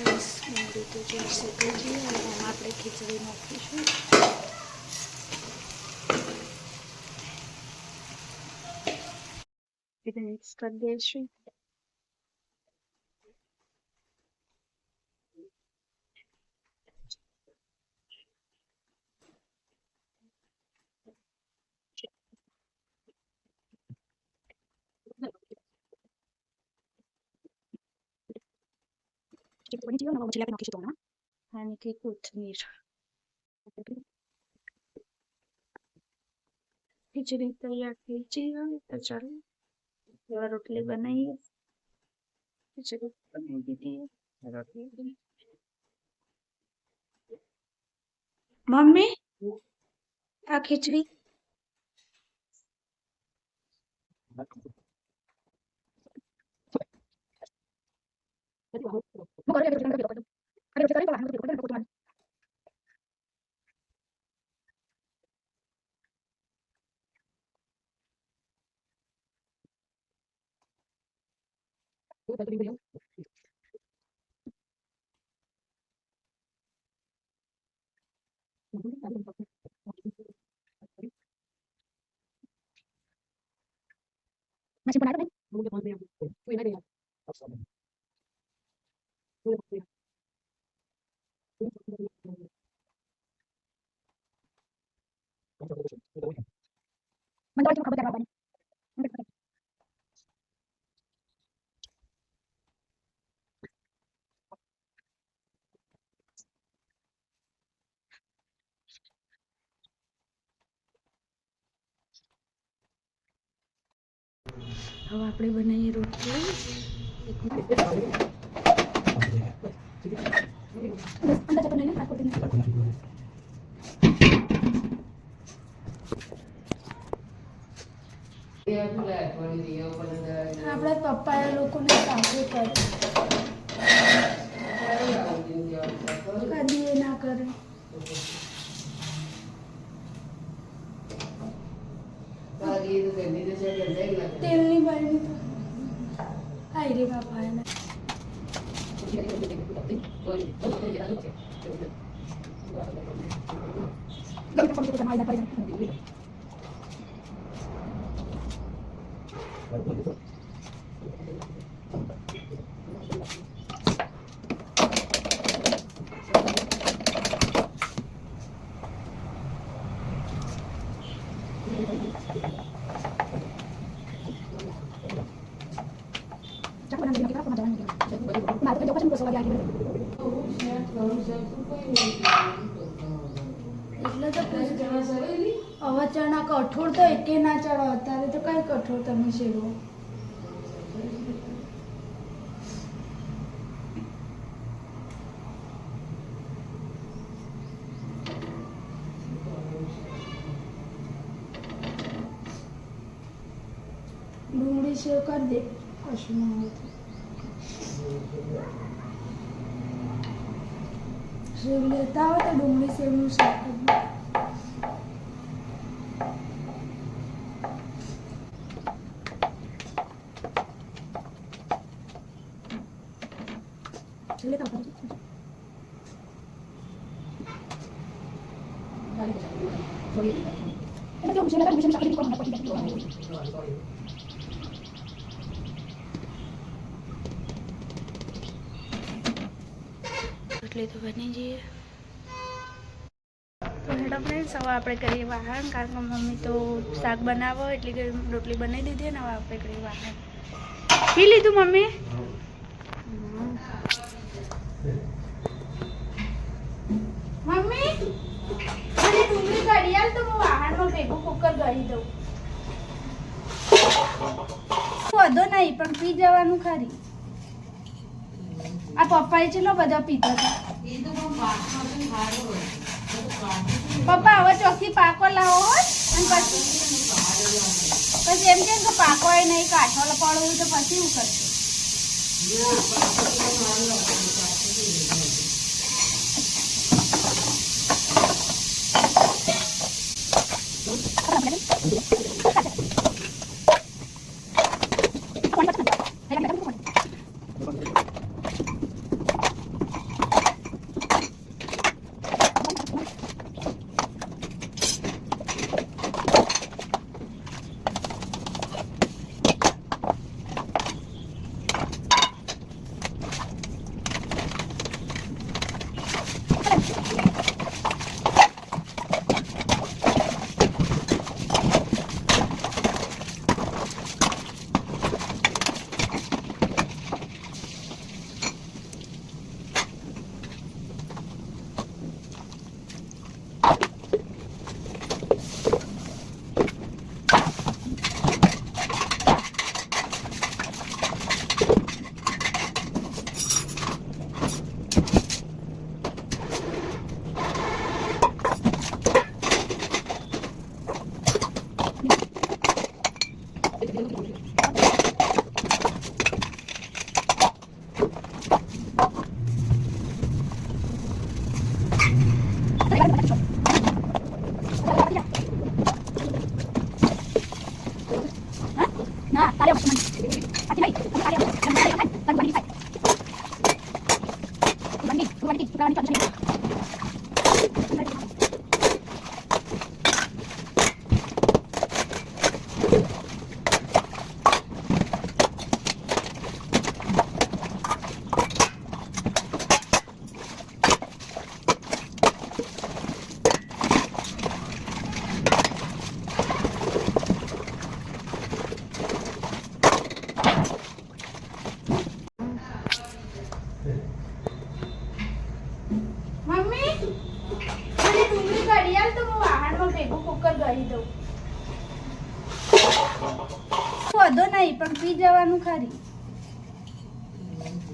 તો બીજું વાળી જાય સાઈ ખાશે ફ્રેન્ડ્સ મોડી તો જે અને એમાં આપણે ખીચડી નાખીશું મિક્સ કરી દઈશું होनी चाहिए और नवा मछलियाँ पे नौकी होना यानी कि कोथमीर खिचड़ी तैयार कीजिएगा तो चलो रोटली बनाइए खिचड़ी बना दीजिए रोटली मम्मी आ खिचड़ी Thank you. ಮುಖರು ಯಾಕೆ ಬಿಡ್ಕೊಂಡು ಬಿಡ್ಕೊಂಡು ಅದೇ ಬಿಡ್ಕೊಂಡು ಬಾ ada ಬಿಡ್ಕೊಂಡು ಕೂತ್ಕೊಂಡು Thank. Masih pernah kan? Mungkin pernah ya. Kuih ada ya. Mantap cuma kabar apa હવે આપણે બનાવીએ એટલે તો પૂછ- હવે ચણા કઠોળ તો એકે ના ચડો અત્યારે તો કઈ કઠોળ તમે શેરો ડુંગળી સેવ કરી દે કશું ના હોય તો સેવ લેતા હોય તો ડુંગળી સેવનું શાક હવે આપણે કરીએ વાહન કારણ કે મમ્મી તો શાક બનાવો, એટલે કે રોટલી બનાવી દીધી ને હવે આપણે કરીએ વાહન પી લીધું મમ્મી? મમ્મી, મને ડુંગળી કાઢી તો હું ભેગું કુકર કરી દઉં. વધો નહીં, પણ પી જવાનું ખરી. આ પપ્પાએ બધા પીતા હતા પપ્પા, હવે ચોખ્ખી પાકો લાવો હોય અને પછી પછી એમ કે પાકો હોય નહીં કાઠો પડવું તો પછી હું કરશે? 的地址，不让你转出去。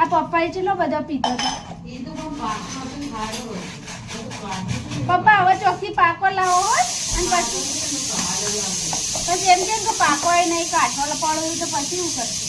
આ પપ્પાએ ચેલો બધો પીધો હતો પપ્પા હવે ચોખ્ખી પાકો લાવો હોય અને પછી? પછી એમ કેમ કે પાકો એ નહીં કાઠો પડવું તો પછી હું કરશે?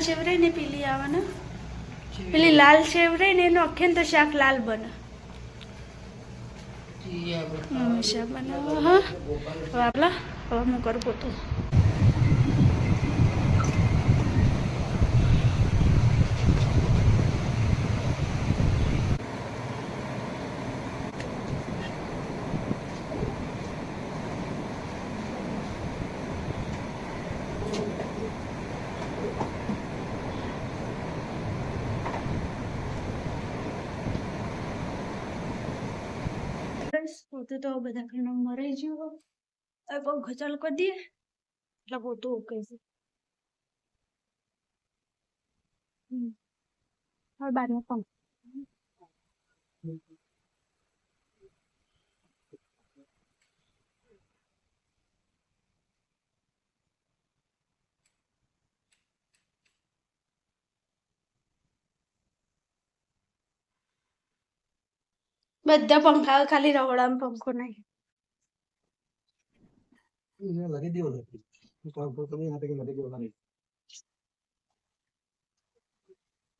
સેવ રહી ને પીલી આવે પેલી લાલ ચેવરે ને એનો અખેન તો શાક લાલ બને. હંમેશા બનાવો હા. હવે આપલા હવે હું કરું પોતું બસ પોતું તો બધા ઘરનો મરાઈ ગયો હવે પંખો ચાલુ કરી દઈએ. એટલે પોતું ઉકે છે. હમ. હવે બારમાં પંખો બધા પંખા ખાલી રવડામાં પંખો નહીં લગી દેવો નથી તમે હાથે કે નથી દેવાના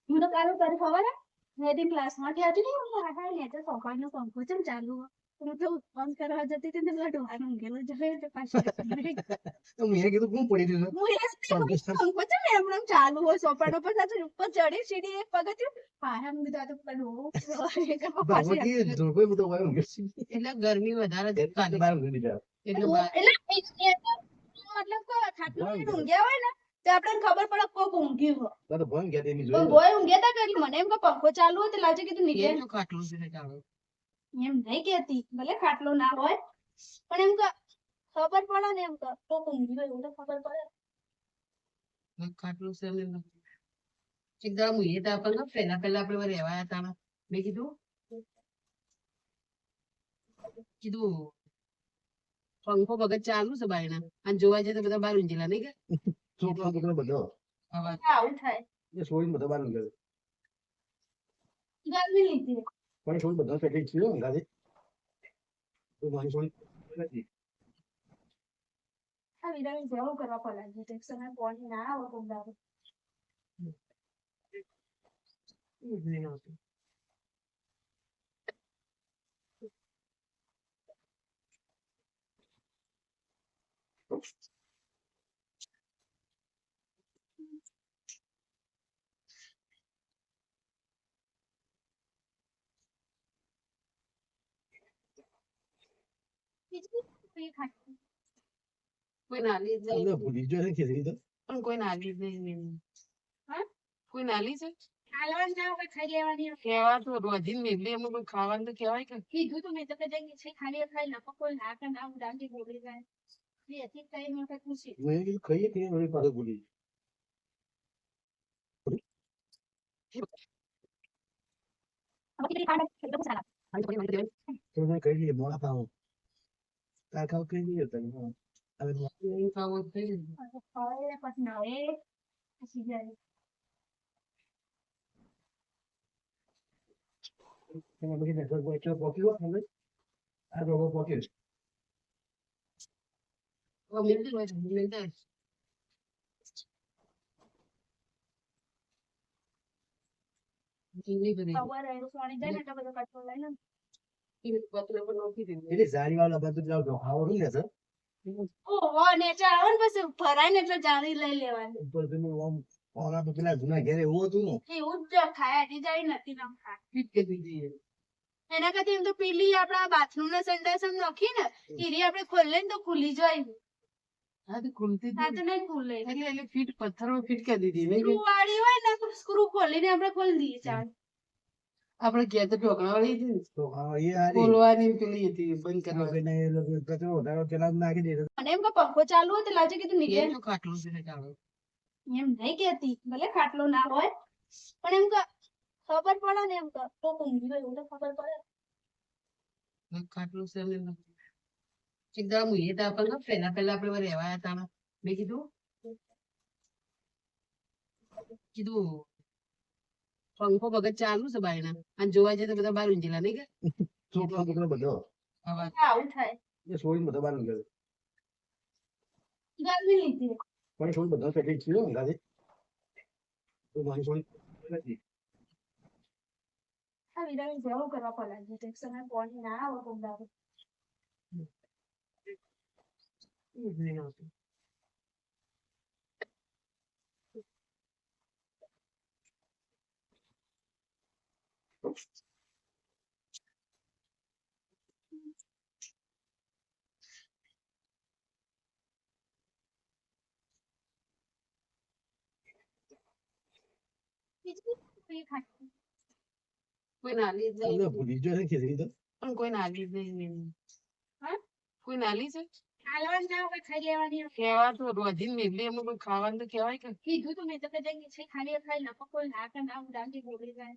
હું તો કાલે તારે ખબર હે? મેં ક્લાસમાંથી હતી ને હું મારા લેતો તો સોફાનો પંખો ચમ ચાલુ હો. હું તો બંધ કરવા જતી હતી ને પેલા ડોહાનો ઊંઘેલો જોયો એટલે પાછી તો મેં કીધું કોણ પડી દીધું હું એ પંખો છે ને એમ ચાલુ હોય સોફાનો પર સાથે ઉપર ચડી સીડી એક પગથિયું પારા મૂકી દો તો પેલા ડોહો પાછી બધો વાયો એટલે ગરમી વધારે છે કાલે. એટલે મતલબ કે ખાટલો ઊંઘ્યા હોય ને તો આપણને ખબર પડે કોક ઊંઘ્યું હોય. તો તેની જોઈ બોય ઊંઘ્યા તા મને એમ કે પંખો ચાલુ હોય તો લાજે કીધું નીચે ખાટલું છે ચાલો. એમ નહીં કેતી ભલે ખાટલો ના હોય પણ એમ કે ખબર પડે ને એમ કે તો ઊંઘ્યું હોય એવું ખબર પડે. ખાટલો છે એમ. એક મુઈએ તો આપણને પહેલા પહેલા આપણે રહેવા આવ્યા હતા મેં કીધું કીધું પંખો વગર ચાલુ છે બાયના અને જોવા જઈએ તો બધા બાર ઊંઘેલા નહીં કે? બધો આવું થાય. એ છોડીને બધા બાર ઊંઘે. ગરમી લીધી. પણ છોડી બધા પેકેજ છે ઊંઘાથી તો મારી છોડી નથી આ વિરામી જેવું કરવા પડે છે તે સમય પાણી ના આવે ઊંઘાવે ઊંઘ કંઈ. કોઈ નાલી જ તમને ભૂલી ને કોઈ? કોઈ નાલી છે ખાવાનું ના હોય ખાઈ લેવાની કોઈ કહેવાય કે કીધું તો મેં તો કોઈ ના કે ના ઉડાડી બોલી જાય વખત પૂછી કે કઈ તને હા. હવે નહીં ખાવું હોય તો ખાઈ લેજો. હવે પછી નવે પછી જાય તમે પછી network પર એટલો પોક્યો હવે આ રોગો પોક્યો હવે મિલતું હોય તો મિલતા હોય. નહીં બધી. ખબર હોય સોની જાય ને એટલે બધો કચરો એ પતલો પર નોખી દીધું. એટલે જારી વાળા બધું જાવ તો નહીં ને સર ઓહો ને આવે ને પછી ભરાય ને એટલે જાણી લઈ લેવાની. ઉપર પેલું આમ ઓલા તો પેલા જૂના ઘેરે એવું હતું ને. એવું જ ખાય હજી નથી ના ખાય. ફીટ દીધી એના કરતા એમ તો પેલી બાથરૂમ ના સંડાસ નાખી ને ઈરી આપણે ખોલે ને તો ખુલી જાય. હા તો ખુલતી તો નહીં. ખુલે. એટલે એટલે ફીટ પથ્થરમાં ફીટ કરી દીધી. સ્ક્રૂ વાળી હોય ને સ્ક્રૂ ખોલીને આપણે ખોલી દઈએ ચાલ. આપણે ઘેર તો ઢોકળા વાળી હતી ને. તો હા એ હારી ખોલવાની પેલી હતી બંધ હા, કરવાની પેલા એ લોકો કચરો વધારો પેલા નાખી દીધો અને એમ કે પંખો ચાલુ હોય તો લાજે કીધું નીચે એ તો ખાટલું છે ચાલો એમ નહીં કેતી ભલે ખાટલો ના હોય પણ એમ કે ખબર પડે ને એમ કે તો ઊંઘી હોય એવું તો ખબર પડે ખાટલું છે ને એમ. એક દાડો મુઈએ તો આપણને પહેલા પહેલા આપણે રહેવા આવ્યા હતા ને. મેં કીધું કીધું પંખો વગર ચાલુ છે બાયના અને જોવા જઈએ તો બધા બાર ઊંઘેલા નહીં કે છોકરો દીકરો બધો આવા આવું થાય એ છોડીને બધા બાર ઊંઘે ગરમી લીધી પણ છોડી બધા પેકેજ છે ઊંઘાથી તો મારી છોડી નથી આ વિરામી જેવું કરવા પડે છે સમય પાણી ના આવે કોમદારો એ જ નહીં જ તમને ભૂલી ને તો પણ જ નહીં હા? કોઈ નાલી છે ખાવાનું ના હોય ખાઈ લેવાની કહેવા તો રોજીને મેલી એમાં કોઈ ખાવાનું તો કહેવાય કે કીધું તો મેં તો કદાચ છે ખાલી ખાઈ નફો કોઈ ના કે ના બોલી હા. થઈ જાય.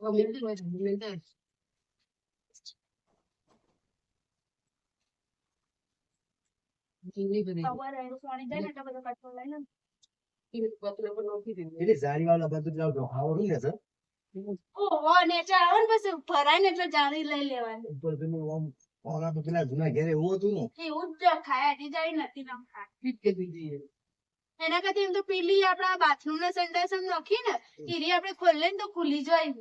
ના. ખાય ફીટ કરી દીધી. એના કરતા એમ તો પેલી આપડા બાથરૂમ ના સંડાસ એમ નાખી ને એરી આપડે ખોલે ને તો ખુલી જાય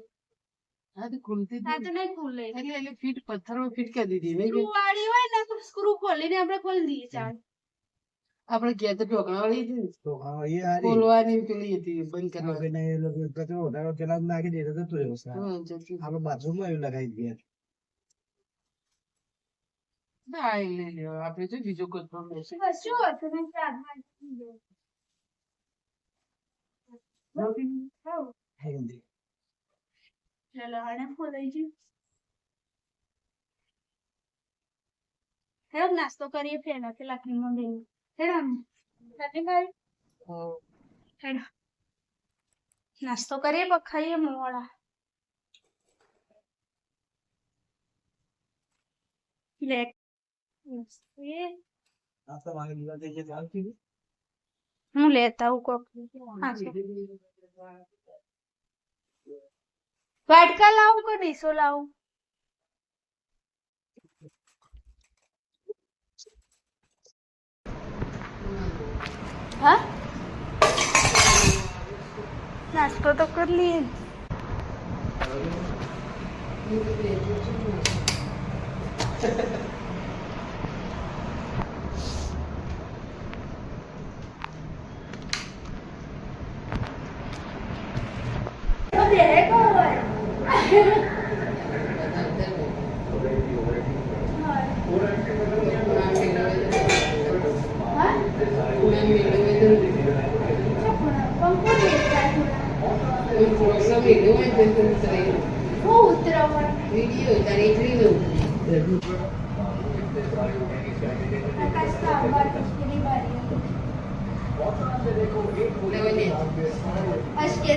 તો ખુલતી નહીં. ખુલે. એટલે એટલે ફીટ પથ્થરમાં ફીટ કરી દીધી નહીં વાળી હોય ને તો સ્ક્રૂ ખોલીને આપણે ખોલી દઈએ ચાલ આપણે ઘેર તો ઢોકળા વાળી હતી ને. તો હા ખોલવાની પેલી હતી બંધ હા, કરવાની. એ લોકો કચરો વધારો પેલા નાખી દે તો જતું રહ્યું સારું. હા, જતી. આપણે બાથરૂમમાં એવું લગાવી દઈએ આપણે જો બીજો. કશું હતું आपल्याला नाश्तो करिए फेडा के लाखी में देंगे हेडा करने का हेडा नाश्तो करिए बखाइए मोड़ा ब्लैक ये नाश्ता मांगे दिया देखिए ध्यान की हूँ लेता हूँ कॉफ़ी થઈ જાય ચાલતી હતી. હું લેતા હું કોક વાટકા લાવું કે Acho que é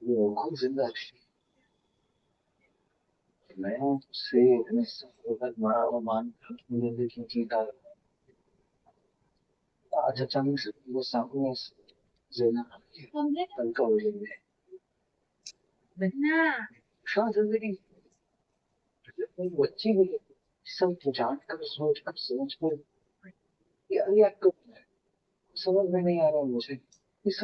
nhiều lắm dính đây mẹ si nó rất mà nó bán nên đi chúng chúng ta à chắc chắn sự mua sắm cũng dễ là tấn cầu gì vậy bệnh na sao thế đi? watching something dark comes out of someone's phone. Yeah, yeah, go. समझ में नहीं आ रहा मुझे इस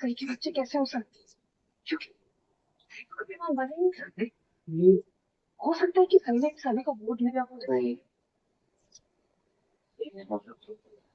कहीं कैसे हो सकते क्योंकि नहीं हो सकता है कि सभी सभी को वोट मिला हो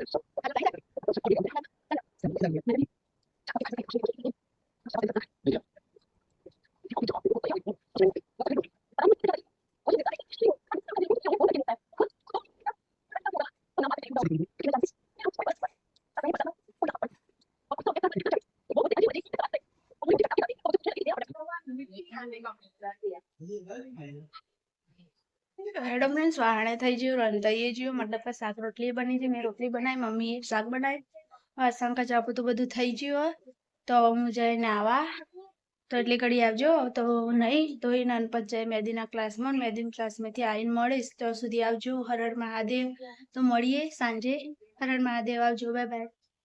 Thank you. હેડો ફ્રેન્ડ્સ વાહણે થઈ ગયું રંધાઈએ ગયું. મતલબ કે શાક રોટલી બની હતી, મેં રોટલી બનાવી, મમ્મીએ શાક બનાવી. શંકા ચાપુ તો બધું થઈ ગયું તો હું જઈને આવા. તો એટલી ઘડી આવજો. તો નહીં, તો એ નાનપત જાય મહેંદીના ક્લાસમાં ને મહેંદીના ક્લાસમાંથી આવીને મળીશ. તો સુધી આવજો. હર હર મહાદેવ. તો મળીએ સાંજે. હર હર મહાદેવ, આવજો. Bye bye